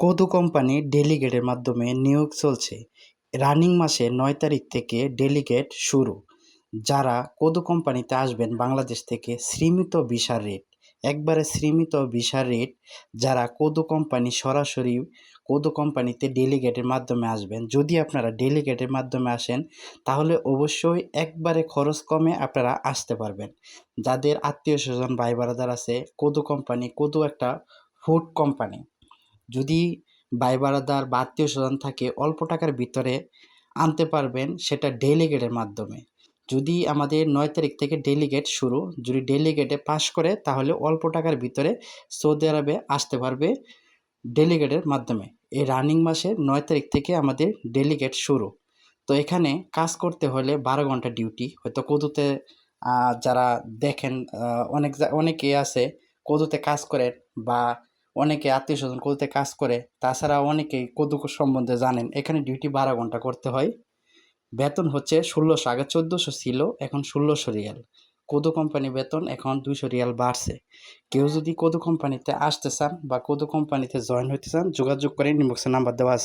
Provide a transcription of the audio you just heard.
কোদো company ডেলিগেটের মাধ্যমে নিয়োগ চলছে। রানিং মাসে নয় তারিখ থেকে ডেলিগেট শুরু। যারা কোদো কোম্পানিতে আসবেন, বাংলাদেশ থেকে সীমিত ভিসার রেট। একবারে সীমিত ভিসার রেট যারা কোদো কোম্পানি সরাসরি কোদো কোম্পানিতে ডেলিগেটের মাধ্যমে আসবেন। যদি আপনারা ডেলিগেটের মাধ্যমে আসেন, তাহলে অবশ্যই একবারে খরচ কমে আপনারা আসতে পারবেন। যাদের আত্মীয় স্বজন ভাই বারাদার আছে, কোদো কোম্পানি কোদো একটা ফুড কোম্পানি। যদি ভাই বারাদার বা আত্মীয় স্বজন থাকে, অল্প টাকার ভিতরে আনতে পারবেন সেটা ডেলিগেটের মাধ্যমে। যদি আমাদের নয় তারিখ থেকে ডেলিগেট শুরু, যদি ডেলিগেটে পাশ করে, তাহলে অল্প টাকার ভিতরে সৌদি আরবে আসতে পারবে ডেলিগেটের মাধ্যমে। এই রানিং মাসের নয় তারিখ থেকে আমাদের ডেলিগেট শুরু। তো এখানে কাজ করতে হলে বারো ঘণ্টা ডিউটি। হয়তো কোদুতে যারা দেখেন অনেক অনেকে আছে, কোদুতে কাজ করেন বা অনেকে আত্মীয় স্বজন কলতে কাজ করে, তাছাড়া অনেকেই কোদু সম্বন্ধে জানেন। এখানে ডিউটি বারো ঘণ্টা করতে হয়। বেতন হচ্ছে ষোলোশো, আগে চোদ্দোশো ছিল, এখন ষোলোশো রিয়াল। কোদো কোম্পানি বেতন এখন দুইশো রিয়াল বাড়ছে। কেউ যদি কোদো কোম্পানিতে আসতে চান বা কোদো কোম্পানিতে জয়েন হতে চান, যোগাযোগ করে ইনবক্সে নাম্বার দেওয়া আছে।